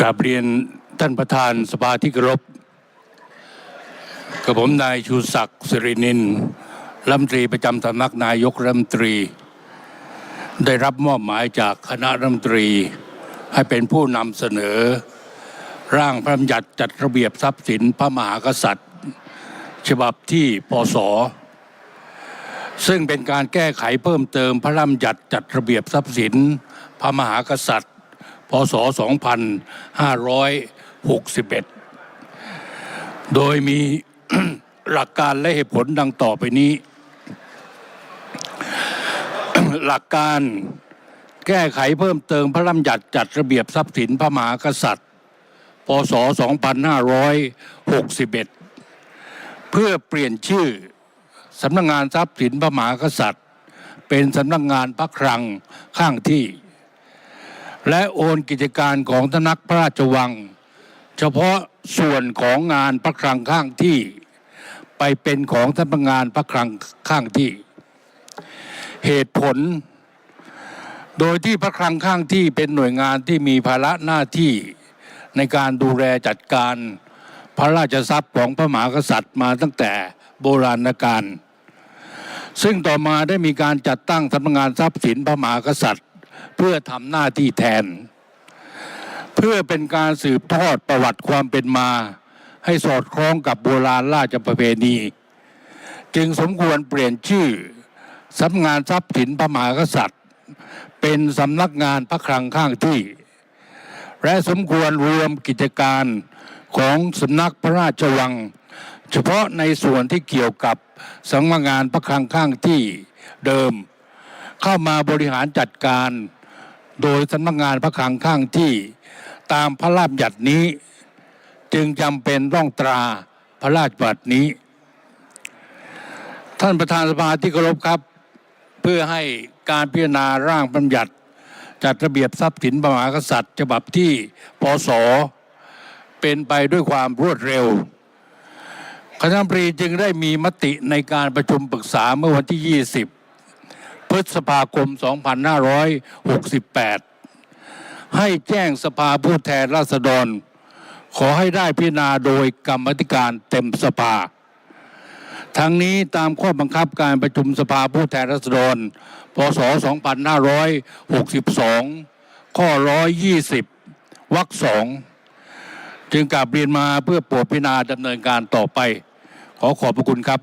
กราบเรียนท่านประธานสภาที่เคารพกับผมนายชูศักดิ์สิรินินรัฐมนตรีประจำสำนักนายกรัฐมนตรี ได้รับมอบหมายจากคณะรัฐมนตรี ให้เป็นผู้นำเสนอ ร่างพระบัญญัติจัดระเบียบทรัพย์สินพระมหากษัตริย์ ฉบับที่ปศซึ่งเป็นการแก้ไขเพิ่มเติมพระราชบัญญัติจัดระเบียบทรัพย์สินพระมหากษัตริย์ พศ 2561 โดยมีหลักการและเหตุผลดังต่อไปนี้ หลักการแก้ไขเพิ่มเติมพระราชบัญญัติจัดระเบียบทรัพย์สินพระมหากษัตริย์ พศ 2561 เพื่อเปลี่ยนชื่อสำนักงานทรัพย์สินพระมหากษัตริย์ เป็นสำนักงานพระคลังข้างที่ และโอนกิจการของสำนักพระราชวัง เฉพาะส่วนของงานพระคลังข้างที่ ไปเป็นของสำนักงานพระคลังข้างที่ เหตุผล โดยที่พระคลังข้างที่เป็นหน่วยงานที่มีภาระหน้าที่ในการดูแลจัดการพระราชทรัพย์ของพระมหากษัตริย์มาตั้งแต่โบราณกาลซึ่งต่อมาได้มีการจัดตั้งสำนักงานทรัพย์สินพระมหากษัตริย์ เพื่อทำหน้าที่แทน เพื่อเป็นการสืบทอดประวัติความเป็นมา ให้สอดคล้องกับโบราณราชประเพณี จึงสมควรเปลี่ยนชื่อสำนักงานทรัพย์สินพระมหากษัตริย์ เป็นสำนักงานพระคลังข้างที่ และสมควรรวมกิจการของสำนักพระราชวัง เฉพาะในส่วนที่เกี่ยวกับสำนักงานพระคลังข้างที่เดิม เข้ามาบริหารจัดการ โดยสำนักงานพระคลังข้างที่ตามพระราชบัญญัตินี้ จึงจำเป็นต้องตราพระราชบัญญัตินี้ ท่านประธานสภาที่เคารพครับ เพื่อให้การพิจารณาร่างบัญญัติจัดระเบียบทรัพย์สินพระมหากษัตริย์ ฉบับที่พศเป็นไปด้วยความรวดเร็ว คณะมนตรีจึงได้มีมติในการประชุมปรึกษาเมื่อวันที่ 20 ฤษภาคม 2568 ให้แจ้งสภาผู้แทนราษฎร ขอให้ได้พิจารณาโดยกรรมธิการเต็มสภา ทั้งนี้ตามข้อบังคับการประชุมสภาผู้แทนราษฎร พศ 2562 ข้อ 120 วรรคสองจึงกลับเรียนมาเพื่อโปรดพิจารณาดำเนินการต่อไป ขอขอบพระคุณครับ